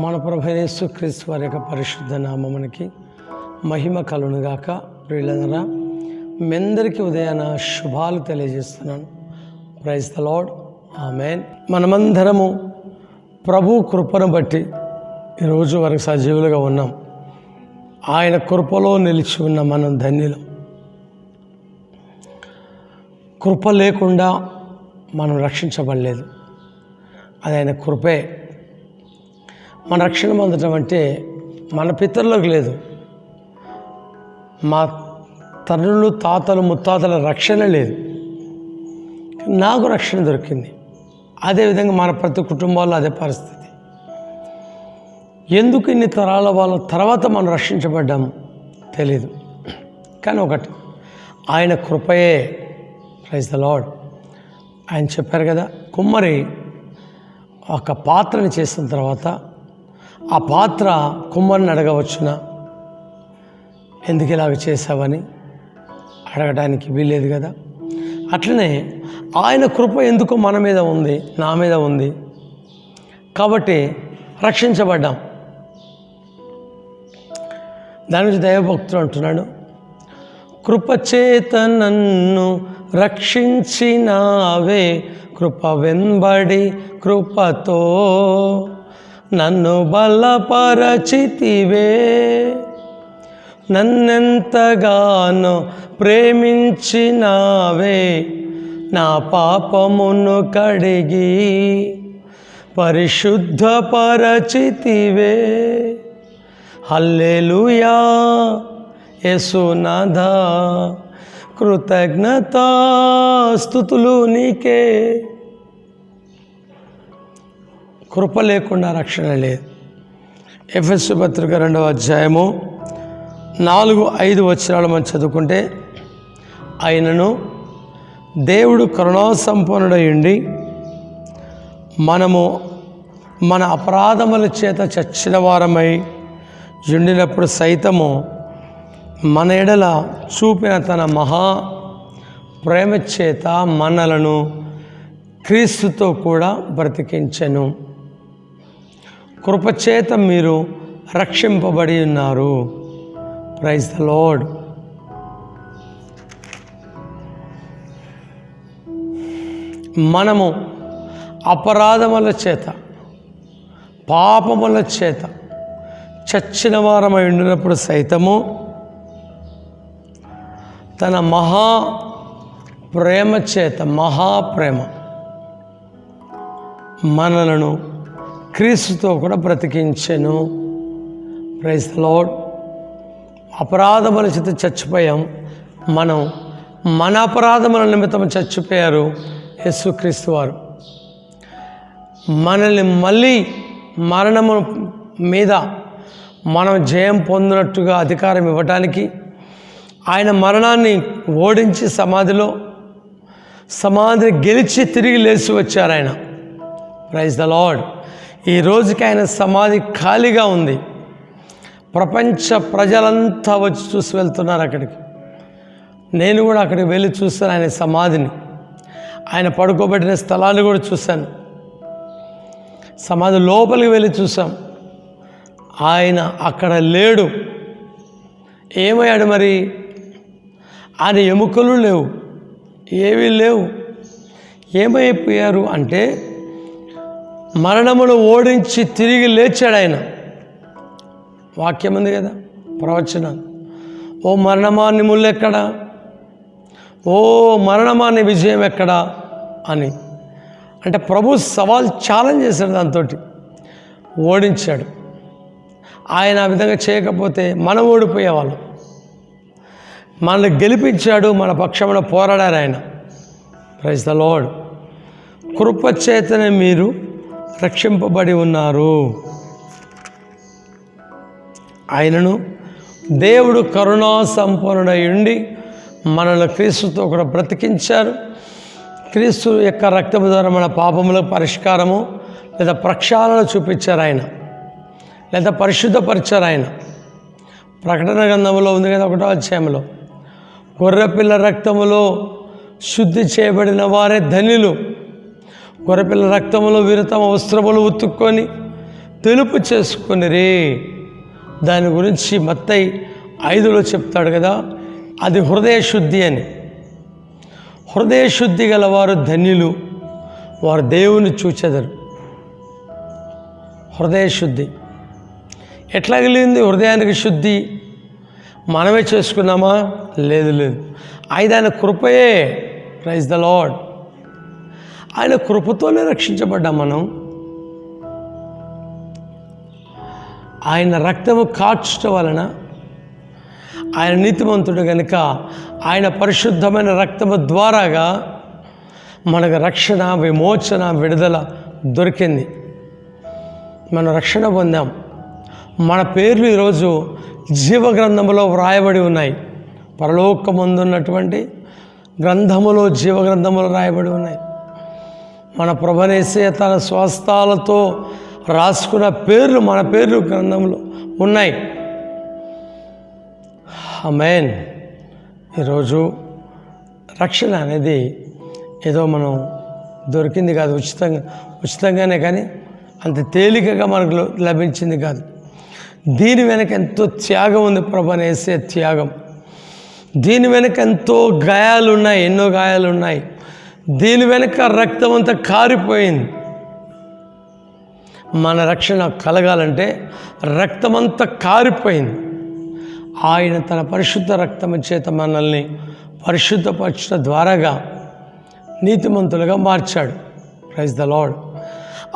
మన ప్రభనేసు క్రీస్తు వారి యొక్క పరిశుద్ధ నామమునికి మహిమ కలునుగాక ప్రియులనరా మీ అందరికీ ఉదయాన శుభాలు తెలియజేస్తున్నాను. ప్రైజ్ ద లాడ్ ఆమెన్ మనమందరము ప్రభు కృపను బట్టి ఈరోజు వరకు సజీవులుగా ఉన్నాం. ఆయన కృపలో నిలిచి ఉన్న మనం ధన్యులం. కృప లేకుండా మనం రక్షించబడలేదు. అది ఆయన కృపే. మన రక్షణ పొందటం అంటే మన పితరులకు లేదు. మా తండ్రులు తాతలు ముత్తాతల రక్షణ లేదు. నాకు రక్షణ దొరికింది. అదేవిధంగా మన ప్రతి కుటుంబాల్లో అదే పరిస్థితి. ఎందుకు ఇన్ని తరాల వాళ్ళ తర్వాత మనం రక్షించబడ్డాము తెలీదు. కానీ ఒకటి ఆయన కృపయే. ప్రైజ్ ద లాడ్ ఆయన చెప్పారు కదా కుమ్మరి ఒక పాత్రని చేసిన తర్వాత ఆ పాత్ర కుమ్మరిని అడగవచ్చునా? ఎందుకు ఇలాగ చేసావని అడగడానికి వీల్లేదు కదా. అట్లనే ఆయన కృప ఎందుకు మన మీద ఉంది నా మీద ఉంది. కాబట్టి రక్షించబడ్డాం. దాని గురించి దైవభక్తులు అంటున్నాడు కృపచేత నన్ను రక్షించినావే కృప వెంబడి కృపతో నన్ను బలపరచితివే. నన్నెంతగానో ప్రేమించినావే. నా పాపమును కడిగి పరిశుద్ధపరచితివే. హల్లెలుయా యేసునాథ కృతజ్ఞత స్థుతులు నీకే. కృప లేకుండా రక్షణ లేదు. ఎఫ్ఎస్ పత్రిక రెండవ అధ్యాయము నాలుగు ఐదు వచనాలు మనం చదువుకుంటే ఆయనను దేవుడు కరుణాసంపన్నుడయుండి మనము మన అపరాధముల చేత చచ్చిన వారమై ఉండినప్పుడు సైతము మన ఎడల చూపిన తన మహా ప్రేమ చేత మనలను క్రీస్తుతో కూడా బ్రతికించను. కృపచేత మీరు రక్షింపబడి ఉన్నారు. ప్రైజ్ ద లోడ్ మనము అపరాధముల చేత పాపముల చేత చచ్చిన వారమై ఉండినప్పుడు సైతము తన మహా ప్రేమ చేత మహాప్రేమ మనలను క్రీస్తుతో కూడా బ్రతికించెను. ప్రైజ్ ద లార్డ్ అపరాధముల చేత చచ్చిపోయాం. మనం మన అపరాధముల నిమిత్తం చచ్చిపోయారు యేసుక్రీస్తు వారు. మనల్ని మళ్ళీ మరణము మీద మనం జయం పొందినట్టుగా అధికారం ఇవ్వటానికి ఆయన మరణాన్ని ఓడించి సమాధిలో సమాధిని గెలిచి తిరిగి లేచి వచ్చారు ఆయన. ప్రైజ్ ద లార్డ్ ఈ రోజుకి ఆయన సమాధి ఖాళీగా ఉంది. ప్రపంచ ప్రజలంతా వచ్చి చూసి వెళ్తున్నారు అక్కడికి. నేను కూడా అక్కడికి వెళ్ళి చూస్తాను ఆయన సమాధిని. ఆయన పడుకోబెట్టిన స్థలాన్ని కూడా చూశాను. సమాధి లోపలికి వెళ్ళి చూసాం ఆయన అక్కడ లేడు. ఏమయ్యాడు మరి? ఆయన ఎముకలు లేవు. ఏవీ లేవు. ఏమైపోయారు అంటే మరణమును ఓడించి తిరిగి లేచాడు ఆయన. వాక్యం ఉంది కదా? ప్రవచన. ఓ మరణమాన్ని ముళ్ళెక్కడా ఓ మరణమాన్ని విజయం ఎక్కడా? అని. అంటే ప్రభు సవాల్ ఛాలెంజ్ చేశాడు దాంతో ఓడించాడు. ఆయన ఆ విధంగా చేయకపోతే మనం ఓడిపోయేవాళ్ళం. మనల్ని గెలిపించాడు మన పక్షమున పోరాడారు ఆయన. ప్రైజ్ ద లోడ్ కృపచేతనే మీరు రక్షింపబడి ఉన్నారు. ఆయనను దేవుడు కరుణా సంపన్నుడై ఉండి మనల్ని క్రీస్తుతో కూడా బ్రతికించారు. క్రీస్తు యొక్క రక్తము ద్వారా మన పాపములకు పరిష్కారము లేదా ప్రక్షాళన చూపించారు ఆయన. లేదా పరిశుద్ధపరిచారు ఆయన. ప్రకటన గ్రంథంలో ఉంది కదా ఒకటో అధ్యాయంలో గొర్రెపిల్ల రక్తములో శుద్ధి చేయబడిన వారే ధనిలు గొర్రెపిల్ల రక్తంలో వీరు తమ వస్త్రములు ఉతుక్కొని తెలుపు చేసుకునిరి దాని గురించి మత్తై ఐదులో చెప్తాడు కదా అది హృదయ శుద్ధి అని. హృదయ శుద్ధి గల వారు ధన్యులు వారు దేవుని చూచెదరు. హృదయ శుద్ధి. ఎట్లా కలిగింది హృదయానికి శుద్ధి? మనమే చేసుకున్నామా? లేదు లేదు. ఆయన ఆయన కృపయే. ప్రైజ్ ద లాడ్ ఆయన కృపతోనే రక్షించబడ్డాం మనం. ఆయన రక్తము కాచుట వలన ఆయన నీతిమంతుడు కనుక ఆయన పరిశుద్ధమైన రక్తము ద్వారాగా మనకు రక్షణ విమోచన విడుదల దొరికింది. మనం రక్షణ పొందాం. మన పేర్లు ఈరోజు జీవ వ్రాయబడి ఉన్నాయి. పరలోకమందున్నటువంటి గ్రంథములో జీవ గ్రంథములో రాయబడి ఉన్నాయి. మన ప్రభనేసే తన స్వస్థాలతో రాసుకున్న పేర్లు మన పేర్లు గ్రంథంలో ఉన్నాయి. అమేన్ ఈరోజు రక్షణ అనేది ఏదో మనం దొరికింది కాదు ఉచితంగా ఉచితంగానే కానీ అంత తేలికగా మనకు లభించింది కాదు. దీని వెనక ఎంతో త్యాగం ఉంది ప్రభనేసే త్యాగం. దీని వెనక ఎంతో గాయాలు ఉన్నాయి ఎన్నో గాయాలు ఉన్నాయి దీని వెనక రక్తం అంతా కారిపోయింది. మన రక్షణ కలగాలంటే రక్తమంతా కారిపోయింది. ఆయన తన పరిశుద్ధ రక్తము చేత మనల్ని పరిశుద్ధపరచడం ద్వారాగా నీతిమంతులుగా మార్చాడు. ప్రైజ్ ద లాడ్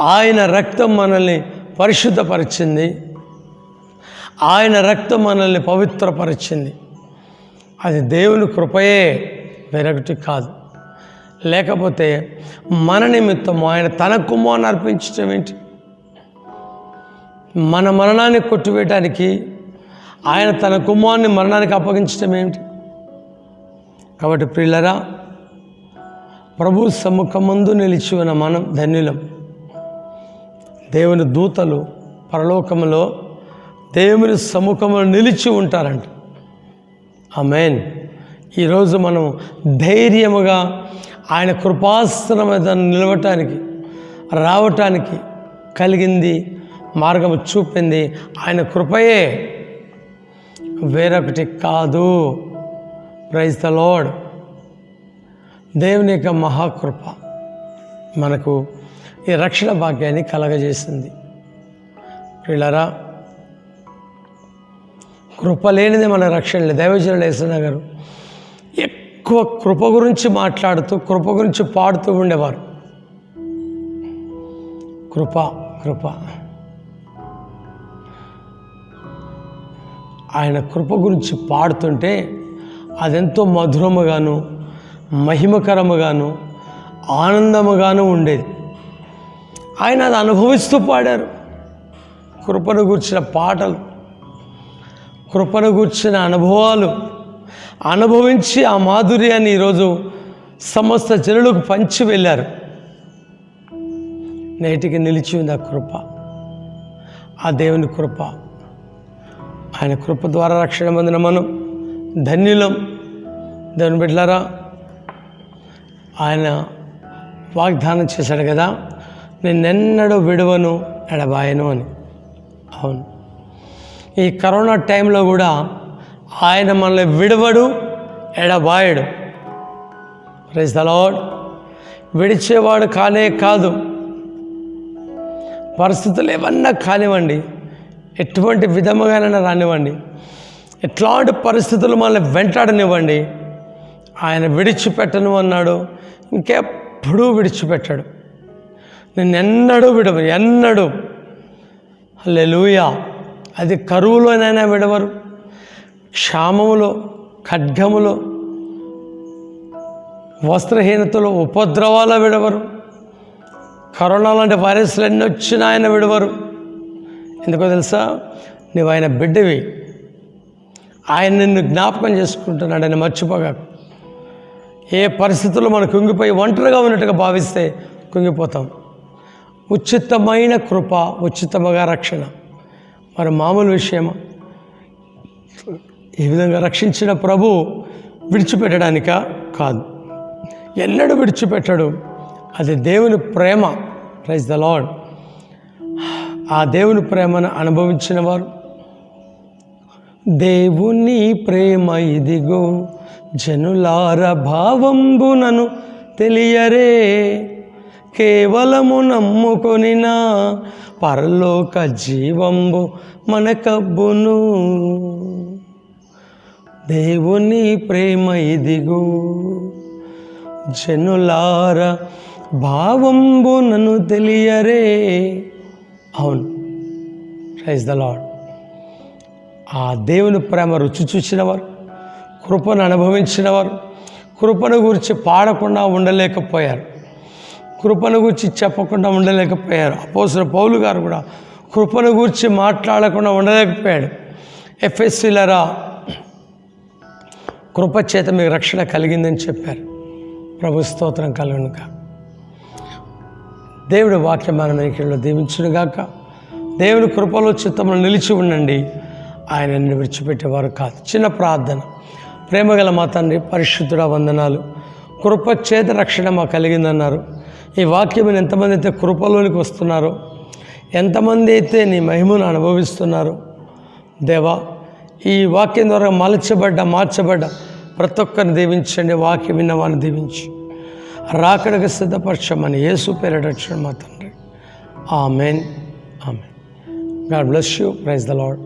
ఆయన రక్తం మనల్ని పరిశుద్ధపరిచింది. ఆయన రక్తం మనల్ని పవిత్రపరిచింది. అది దేవుని కృపయే. వేరొకటి కాదు. లేకపోతే మన నిమిత్తం ఆయన తన కుమారుని అర్పించటం ఏంటి? మన మరణాన్ని కొట్టివేయడానికి ఆయన తన కుమారుని మరణానికి అప్పగించటం ఏమిటి కాబట్టి ప్రియులరా ప్రభు సముఖమందు నిలిచి ఉన్న మనం ధన్యులం. దేవుని దూతలు పరలోకములో దేవుని సముఖంలో నిలిచి ఉంటారంట. ఆ మెయిన్ ఈరోజు మనం ధైర్యముగా ఆయన కృపాసన మీద నిలవటానికి రావటానికి కలిగింది మార్గం చూపింది. ఆయన కృపయే వేరొకటి కాదు. ప్రైజ్ ద లోడ్ దేవుని యొక్క మహాకృప మనకు ఈ రక్షణ భాగ్యాన్ని కలగజేసింది. వీళ్ళరా కృప లేనిదే మన రక్షణ లేదు. దైవజనులు వేసిన గారు ఎక్కువ కృప గురించి మాట్లాడుతూ కృప గురించి పాడుతూ ఉండేవారు. కృప కృప. ఆయన కృప గురించి పాడుతుంటే అదెంతో మధురముగాను మహిమకరముగాను ఆనందముగాను ఉండేది. ఆయన అది అనుభవిస్తూ పాడారు. కృపను గుర్చిన పాటలు కృపను గూర్చిన అనుభవాలు అనుభవించి ఆ మాధుర్యాన్ని ఈరోజు సమస్త జనులకు పంచి వెళ్ళారు. నేటికి నిలిచి ఉంది ఆ కృప. ఆ దేవుని కృప. ఆయన కృప ద్వారా రక్షణ పొందిన మనం ధన్యులం. దేవుని బిడ్డలారా ఆయన వాగ్దానం చేశాడు కదా నేనెన్నడూ విడవను ఎడబాయను అని. అవును. ఈ కరోనా టైంలో కూడా ఆయన మనల్ని విడవడు ఎడబాయడు. ప్రైజ్ ద లార్డ్ విడిచేవాడు కానే కాదు. పరిస్థితులు ఏమన్నా కానివ్వండి ఎటువంటి విధముగానైనా రానివ్వండి ఎట్లాంటి పరిస్థితులు మనల్ని వెంటాడనివ్వండి ఆయన విడిచిపెట్టను అన్నాడు ఇంకెప్పుడూ విడిచిపెట్టాడు. నిన్నెన్నడూ విడవు ఎన్నడూ. లూయా అది కరువులోనైనా విడవరు. క్షామములో ఖడ్గములో వస్త్రహీనతలో ఉపద్రవాల విడవరు. కరోనా లాంటి వైరస్లు ఎన్ని వచ్చినా ఆయన విడవరు. ఎందుకో తెలుసా? నువ్వు ఆయన బిడ్డవి. ఆయన నిన్ను జ్ఞాపకం చేసుకుంటున్నాడు ఆయన మర్చిపోగా. ఏ పరిస్థితుల్లో మనం కుంగిపోయి ఒంటరిగా ఉన్నట్టుగా భావిస్తే కుంగిపోతాం. ఉచితమైన కృప ఉచితముగా రక్షణ. మరి మామూలు విషయమా? ఈ విధంగా రక్షించిన ప్రభు విడిచిపెట్టడానిక కాదు. ఎన్నడూ విడిచిపెట్టడు. అది దేవుని ప్రేమ. ప్రైజ్ ద లాడ్ ఆ దేవుని ప్రేమను అనుభవించిన వారు దేవుని ప్రేమ ఇదిగో జనులార భావంబునను తెలియరే కేవలము నమ్ముకొనినా పరలోక జీవంబు మనకబ్బును. దేవుని ప్రేమ ఇదిగో. జనులార భావంబునను తెలియరే. అవును. ప్రైజ్ ద లాడ్ ఆ దేవుని ప్రేమ రుచి చూసినవారు కృపను అనుభవించినవారు కృపను గురించి పాడకుండా ఉండలేకపోయారు. కృపను గురించి చెప్పకుండా ఉండలేకపోయారు. అపోసిన పౌలు గారు కూడా కృపను గురించి మాట్లాడకుండా ఉండలేకపోయాడు. ఎఫ్ఎస్సీలరా కృపచేత మీకు రక్షణ కలిగిందని చెప్పారు. ప్రభు స్తోత్రం కలుగునుగా. దేవుడి వాక్యం మన వెనుకల్లో దీవించునుగాక. దేవుని కృపలో చిత్తంలో నిలిచి ఉండండి. ఆయనని విడిచిపెట్టేవారు కాదు. చిన్న ప్రార్థన. ప్రేమగల మా తండ్రి పరిశుద్ధుడ వందనాలు. కృపచేత రక్షణ మాకు కలిగిందన్నారు. ఈ వాక్యం ఎంతమంది అయితే కృపలోనికి వస్తున్నారో ఎంతమంది అయితే నీ మహిమను అనుభవిస్తున్నారో దేవా ఈ వాక్యం ద్వారా మలచబడ్డ మార్చబడ్డ ప్రతి ఒక్కరిని దీవించండి. వాక్యం విన్నవాన్ని దీవించి రాకడకు సిద్ధపరచమని యేసు పేరట మా తండ్రి. Amen. Amen. God bless you. Praise the Lord